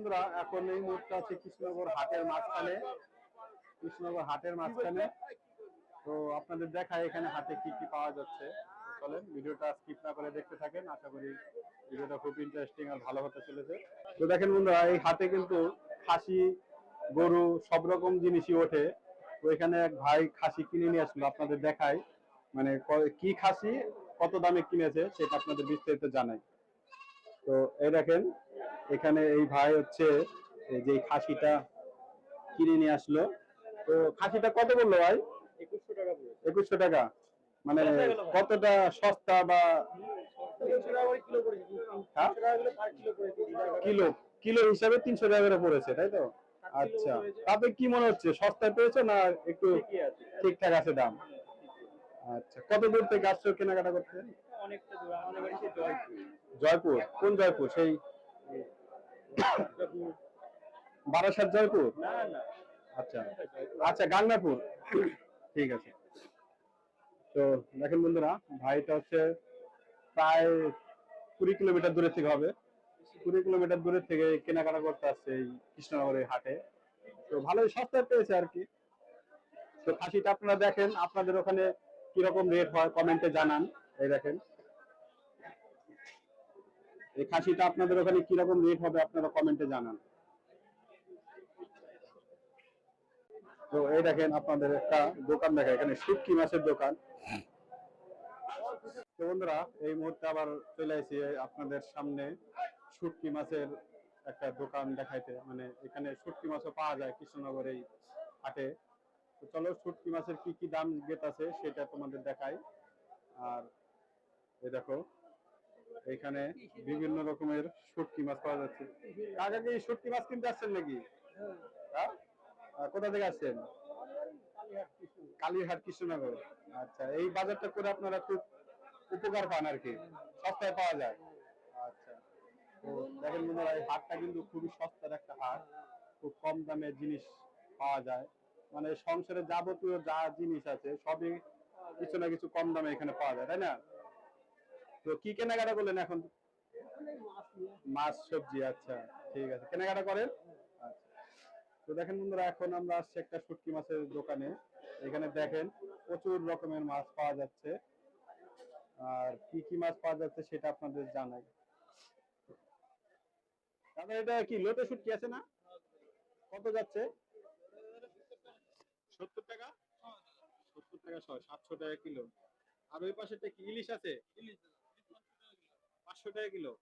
বন্ধুরা, এখন এই মুহূর্তে আছে কৃষ্ণনগর হাটের মাঝখানে। কৃষ্ণনগর হাটের মাঝখানে। তো আপনাদের দেখায় এখানে হাটে কি কি পাওয়া যাচ্ছে। চলেন, ভিডিওটা স্কিপ না করে দেখতে থাকেন। আশা করি ভিডিওটা খুব ইন্টারেস্টিং আর ভালো হতে চলেছে। তো দেখেন বন্ধুরা, এই হাটে কিন্তু খাসি, গরু সব রকম জিনিসই ওঠে। তো এখানে এক ভাই খাসি কিনে নিয়ে আসলো, আপনাদের দেখায়। মানে কি খাসি, কত দামে কিনেছে, সেটা আপনাদের বিস্তারিত জানাই। তো এই দেখেন এখানে এই ভাই হচ্ছে এই যে খাসিটা কিনে নিয়ে আসলো। তো খাসিটা কত বলল ভাই? একুশশো টাকা মানে কতটা সস্তা বা কিলো হ্যাঁ? কিলো কিলো হিসাবে তিনশো টাকা করে পড়েছে তাই তো? আচ্ছা। তাতে কি মনে হচ্ছে সস্তায় পেয়েছ না একটু ঠিকঠাক আছে দাম? আচ্ছা। কত দূর থেকে আসছো কেনাকাটা করতে? জয়পুর? কোন জয়পুর? সেই বারাসাত জয়পুর? আচ্ছা। আচ্ছা গাঙ্গাপুর। ঠিক আছে। তো দেখেন বন্ধুরা ভাইটা হচ্ছে প্রায় কুড়ি কিলোমিটার দূরে থেকে হবে। কুড়ি কিলোমিটার দূরে থেকে কেনাকাটা করতে আসছে এই কৃষ্ণনগরের হাটে। তো ভালোই সস্তায় পেয়েছে আর কি। তো খাসিটা আপনারা দেখেন আপনাদের ওখানে কীরকম রেট হয় কমেন্টে জানান। এই দেখেন। এই খাসিটা আপনাদের ওখানে কীরকম রেট হবে আপনারা কমেন্টে জানান। তো এই দেখেন আপনাদের একটা দোকান দেখা এখানে শুটকি মাছের দোকান। তো বন্ধুরা, এই মুহূর্তে আবার চলে এসেছি আপনাদের সামনে শুটকি মাছের একটা দোকান দেখাইতে। মানে এখানে শুটকি মাছও পাওয়া যায় কৃষ্ণনগর এই হাটে। তো চলো, শুটকি মাছের কি কি দাম গেট আছে সেটা তোমাদের দেখাই। আর এই দেখো এখানে বিভিন্ন রকমের শুটকি মাছ পাওয়া যাচ্ছে। কাকা কি শুটকি মাছ কিনতে আসছেন নাকি? হ্যাঁ। কোথা থেকে আসছেন? কালীরহাট কৃষ্ণনগর। আচ্ছা এই বাজারটা করে আপনারা খুব উপকার পান আর কি। সস্তায় পাওয়া যায়। আচ্ছা তো দেখেন বন্ধুরা এই হাটটা কিন্তু খুবই সস্তার একটা হাট। খুব কম দামে জিনিস পাওয়া যায়। মানে সংসারে যাবতীয় যা জিনিস আছে সবই কিছু না কিছু কম দামে এখানে পাওয়া যায় তাই না? তো কি কেনাকাটা করলেন এখন? মাছ সবজি আচ্ছা ঠিক আছে। কেনাকাটা করেন? আচ্ছা তো দেখেন বন্ধুরা এখন আমরা আসছি একটা শুটকি মাছের দোকানে। এখানে দেখেন প্রচুর রকমের মাছ পাওয়া যাচ্ছে। আর কি কি মাছ পাওয়া যাচ্ছে সেটা আপনাদের জানাই। তাহলে এটা কি লোটে শুটকি আছে না? কত যাচ্ছে? সত্তর টাকা? সত্তর টাকা শো সাতশো টাকা কিলো। আর ওই পাশেটা কি ইলিশ আছে? পাঁচশো টাকা কিলো?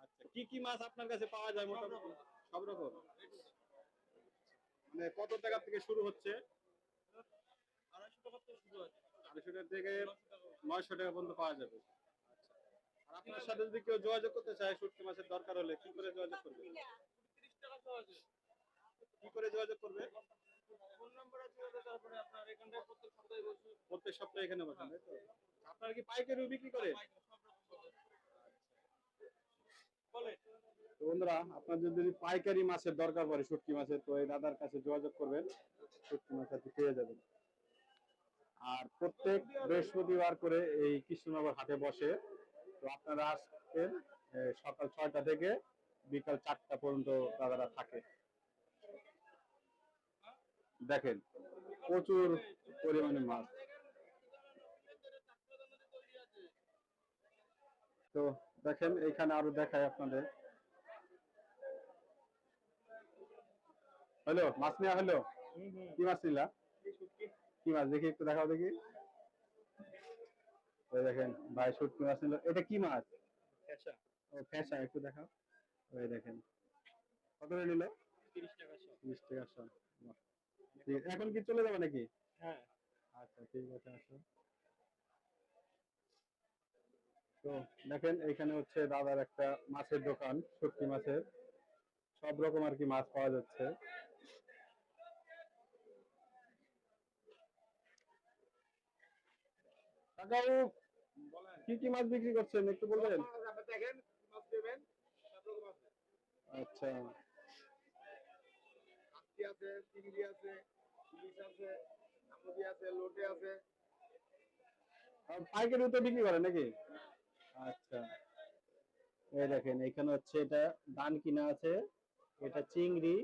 আচ্ছা কি কি মাছ আপনার কাছে পাওয়া যায় মোটামুটি? সব রকম। মানে কত টাকা থেকে শুরু হচ্ছে? আড়াইশো টাকা থেকে নয়শো টাকা পর্যন্ত পাওয়া যাবে। আর আপনার সাথে যদি কেউ যোগাযোগ করতে চায় শুটকি মাছের দরকার হলে, কি করে যোগাযোগ করবে? কি করে যোগাযোগ করবে? প্রত্যেক সপ্তাহে এখানে বসেন আপনারা কি পাইকারি বিক্রি করে তো বন্ধুরা, আপনার যদি পাইকারি মাছের দরকার পড়ে, শুটকি মাছের, তো এই দাদার কাছে যোগাযোগ করবেন, শুটকি মাছ আপনি পেয়ে যাবেন। আর প্রত্যেক বৃহস্পতিবার করে এই কৃষ্ণনগর হাটে বসে, তো আপনারা আসবেন সকাল ছয়টা থেকে বিকাল চারটা পর্যন্ত দাদারা থাকে। দেখেন, প্রচুর পরিমাণে মাছ। তো দেখেন এইখানে আরও দেখায় আপনাদের। হ্যালো মাছ নেওয়া হলো? কি মাছ নিলা? কি মাছ? দেখি একটু দেখাও দেখি। এই দেখেন ভাই শুটকি মাছ নিল। এটা কি মাছ? ও ফ্যাশা একটু দেখাও। ওই দেখেন কত করে নিল? তিরিশ টাকা শো। টাকা এখন কি চলে যাবে নাকি? হ্যাঁ। আচ্ছা ঠিক আছে আসো। তো দেখেন এখানে হচ্ছে দাদার একটা মাছের দোকান শুটকি মাছের। সব রকম আর কি মাছ পাওয়া যাচ্ছে। কাকাবু কি কি মাছ বিক্রি করছেন? একটু বলবেন? আচ্ছা। আছে চিংড়ি আছে ইলিশ আছে আমুদি আছে লোটে আছে। আর পাইকারি তো বিক্রি করে নাকি? আচ্ছা। এই দেখেন, এখানে হচ্ছে এটা দান কিনা আছে। এটা চিংড়ি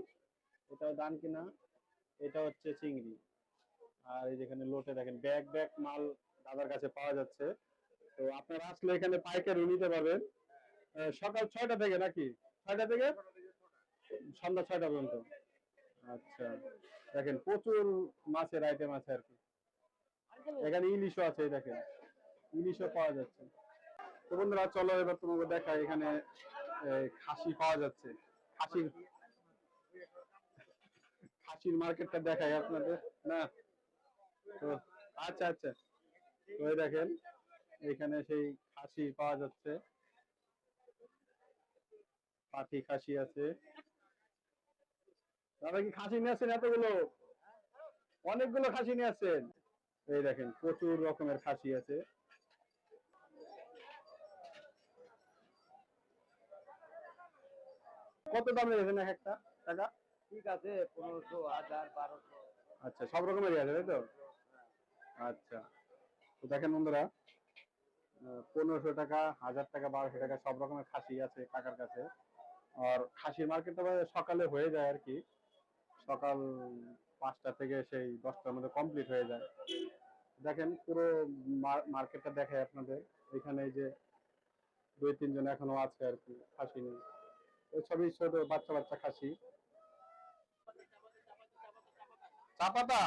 এটাও দান কিনা, এটা হচ্ছে চিংড়ি। আর এই যেখানে লোটে দেখেন, ব্যাগ ব্যাগ মাল দাদার কাছে পাওয়া যাচ্ছে। তো আপনারা আসলে এখানে পাইকারি নিতে পারবেন। সকাল ছয়টা থেকে নাকি? ছয়টা থেকে? সন্ধ্যা ছয়টা পর্যন্ত। আচ্ছা। দেখেন, প্রচুর মাছের আইটেম আছে আর কি। এখানে ইলিশও আছে দেখেন। ইলিশও পাওয়া যাচ্ছে। তো বন্ধুরা, চলো এবার তোমাকে দেখাই, এখানে খাসি পাওয়া যাচ্ছে। খাসির খাসির মার্কেটটা দেখাই আপনাদের, না? তো আচ্ছা আচ্ছা। এই দেখেন, এখানে সেই খাসি পাওয়া যাচ্ছে। পাটি খাসি আছে। দাদা কি খাসি নিয়ে আসছেন এতগুলো? অনেকগুলো খাসি নিয়ে আসছেন। এই দেখেন, প্রচুর রকমের খাসি আছে। কত দাম লেগেছেন এক একটা টাকা? ঠিক আছে পনেরোশো হাজার বারোশো। আচ্ছা সব রকমেরই আছে তাই তো? আচ্ছা তো দেখেন বন্ধুরা পনেরোশো টাকা হাজার টাকা বারোশো টাকা সব রকমের খাসি আছে কাকার কাছে। আর খাসির মার্কেটটা সকালে হয়ে যায় আর কি। সকাল পাঁচটা থেকে সেই দশটার মধ্যে কমপ্লিট হয়ে যায়। দেখেন পুরো মার্কেটটা দেখায় আপনাদের। এখানে যে দুই তিনজন এখনও আছে আর কি খাসি নিয়ে। সবই ছোট বাচ্চা বাচ্চা খাসি। চা পাতা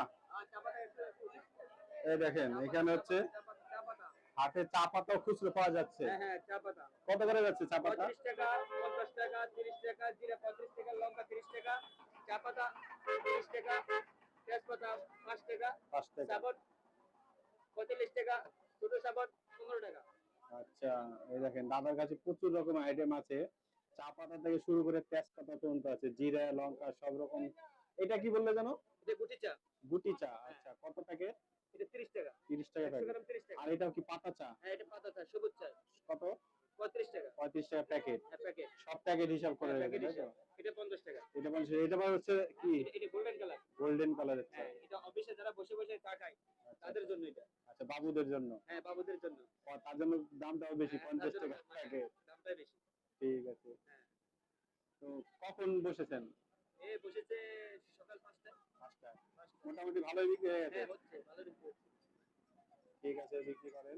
এই দেখেন এখানে হচ্ছে হাটে চা পাতাও খুচরো পাওয়া যাচ্ছে। হ্যাঁ হ্যাঁ পাতা কত করে যাচ্ছে চা পাতা টাকা পঞ্চাশ টাকা তিরিশ টাকা জিরা পঁয়ত্রিশ টাকা লঙ্কা তিরিশ টাকা চা পাতা তিরিশ টাকা তেজপাতা পাঁচ টাকা পাঁচ টাকা। সাবন পঁয়তাল্লিশ টাকা ছোট সাবন পনেরো টাকা। আচ্ছা এই দেখেন দাদার কাছে প্রচুর রকম আইটেম আছে। চা পাতা থেকে শুরু করে তেজপাতা পর্যন্ত আছে জিরা লঙ্কা সব রকম। এটা কি বললে জানো? এটা গুটি চা। গুটি চা আচ্ছা কত টাকা এটা তিরিশ টাকা। তিরিশ টাকা একশো প্যাকেট। গ্রাম তিরিশ টাকা। আর এটা কি পাতা চা? হ্যাঁ এটা পাতা চা সবুজ চা। কত? পঁয়ত্রিশ টাকা। পঁয়ত্রিশ টাকা প্যাকেট। হ্যাঁ প্যাকেট। সব প্যাকেট হিসাব করে হ্যাঁ, এটা পঞ্চাশ টাকা। এটা বলছে এটা আবার হচ্ছে কি? এটা- গোল্ডেন কালার গোল্ডেন কালারের চা। হ্যাঁ এটা অফিসে যারা বসে বসে চা খায় তাদের জন্য এটা। আচ্ছা বাবুদের জন্য? হ্যাঁ বাবুদের জন্য। তার জন্য দামটাও বেশি হ্যাঁ, পঞ্চাশ তার জন্য টাকা হ্যাঁ, প্যাকেট। দামটাই বেশি। ঠিক আছে। হ্যাঁ। তো কখন বসেছেন? এ বসেছে সকাল পাঁচটায় পাঁচটা। মোটামুটি ভালোই বিক্রি হয়ে গেছে হ্যাঁ হচ্ছে ভালো বিক্রি ঠিক আছে বিক্রি করেন।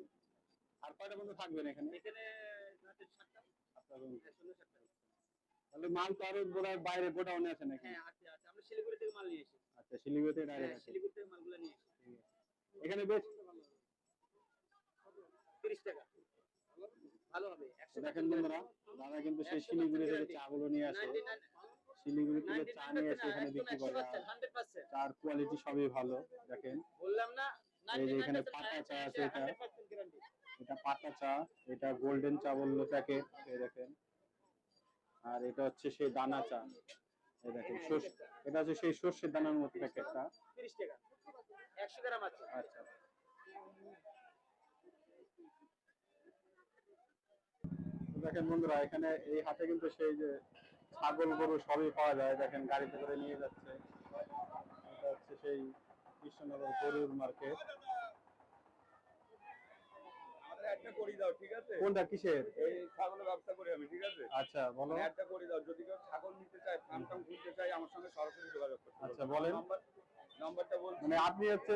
আর কয়টা পর্যন্ত থাকবেন এখানে? এখানে রাতে সাতটা। আপনার room? হ্যাঁ সন্ধ্যে সাতটা। তাহলে মাল তো আরও বোধহয় বাইরে গোডাউনে আছে নাকি? হ্যাঁ আছে আছে। আমরা শিলিগুড়ি থেকে মাল নিয়ে এসেছি আচ্ছা শিলিগুড়িতে হ্যাঁ ডাইরেক্ট আছে শিলিগুড়ি থেকে মালগুলো নিয়ে এসেছি এখানে বেশ তিরিশ টাকা। ভালো হবে দেখেন বন্ধুরা দাদা কিন্তু সেই শিলিগুড়ি থেকে চাগুলো নিয়ে আসে শিলিগুড়ি থেকে চা নিয়ে এখানে বিক্রি করে। চার কোয়ালিটি সবই ভালো দেখেন। বললাম না এই যে এখানে পাতা চা আছে এটা। এটা পাতা চা এটা গোল্ডেন চা বলল প্যাকেট এই দেখেন। আর এটা হচ্ছে সেই দানা চা এই দেখেন এটা হচ্ছে সেই সর্ষের দানার মতো প্যাকেটটা তিরিশ টাকা। একশো গ্রাম আছে। আচ্ছা। তো দেখেন বন্ধুরা এখানে এই হাটে কিন্তু সেই যে ছাগল গরু সবই পাওয়া যায়। দেখেন গাড়িতে করে নিয়ে যাচ্ছে। এটা হচ্ছে সেই কৃষ্ণনগর গরুর মার্কেট। একটা করে দাও ঠিক আছে? কোনটা কিসের? এই ছাগলের ব্যবসা করি আমি ঠিক আছে? আচ্ছা বলো। একটা করে দাও যদি কেউ ছাগল নিতে চায় ফার্ম টার্ম খুলতে চায় আমার সঙ্গে সরাসরি যোগাযোগ করতে। আচ্ছা, বলেন। নাম্বারটা মানে আপনি হচ্ছে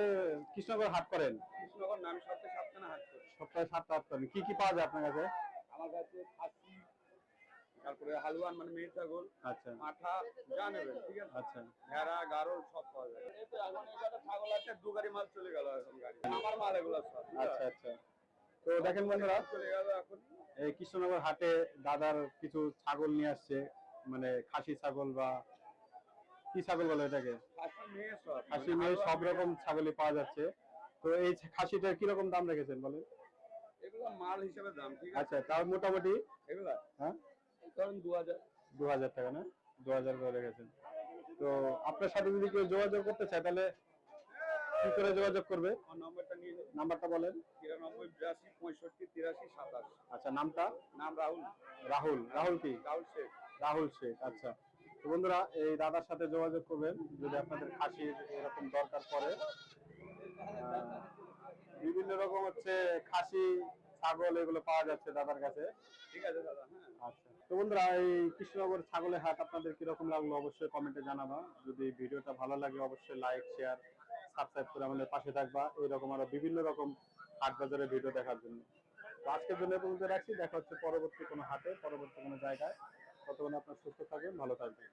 কৃষ্ণনগর হাট করেন? কৃষ্ণনগর নামে সপ্তাহে সাতখানা হাট করি। সপ্তাহে সাতটা আটটা করেন। কি কি পাওয়া যায় আপনার কাছে? আমার কাছে খাসি তারপরে হালুয়ান মানে ছাগল আচ্ছা। মাথা যা ঠিক আছে? আচ্ছা। ভেড়া গারল সব পাওয়া যায় এখন এখানে ছাগল আছে দু গাড়ি মাল চলে গেল এখন গাড়ি। আমার মাল এগুলো সব আচ্ছা আচ্ছা। তো দেখেন বন্ধুরা চলে গেল এখন। এই কৃষ্ণনগর হাটে দাদার কিছু ছাগল নিয়ে আসছে মানে খাসি ছাগল বা কি ছাগল বলে এটাকে? খাসি মেয়ে সব মানে সব রকম ছাগলই পাওয়া যাচ্ছে। তো এই খাসিটার কীরকম দাম রেখেছেন বলেন? এগুলো মাল হিসেবে দাম ঠিক আছে? আচ্ছা তার মোটামুটি? এগুলা? হ্যাঁ? ধরুন দু হাজার। দু হাজার টাকা না? দু হাজার করে রেখেছেন। তো আপনার সাথে যদি কেউ যোগাযোগ করতে চায় তাহলে কি করে যোগাযোগ করবে? নম্বরটা নিয়ে নাম্বারটা বলেন। তিরানব্বই বিরাশি পঁয়ষট্টি তিরাশি সাতাশ। আচ্ছা নামটা? নাম রাহুল। রাহুল। রাহুল কি? রাহুল শেখ। রাহুল শেখ আচ্ছা। তো বন্ধুরা এই দাদার সাথে যোগাযোগ করবেন। যদি আপনাদের খাসির এরকম দরকার পড়ে। বিভিন্ন রকম হচ্ছে খাসি ছাগল এগুলো পাওয়া যাচ্ছে দাদার কাছে। ঠিক আছে দাদা হ্যাঁ। আচ্ছা। তো বন্ধুরা এই কৃষ্ণনগর ছাগলের হাট আপনাদের কীরকম লাগল অবশ্যই কমেন্টে জানাবা। যদি ভিডিওটা ভালো লাগে অবশ্যই লাইক শেয়ার সাবস্ক্রাইব করে আমাদের পাশে থাকবা। এইরকম আরও বিভিন্ন রকম হাট বাজারের ভিডিও দেখার জন্য। তো আজকের জন্য পর্যন্ত রাখছি। দেখা হচ্ছে পরবর্তী কোনো হাটে পরবর্তী কোনো জায়গায়। ততক্ষণ আপনার সুস্থ থাকবেন ভালো থাকবেন।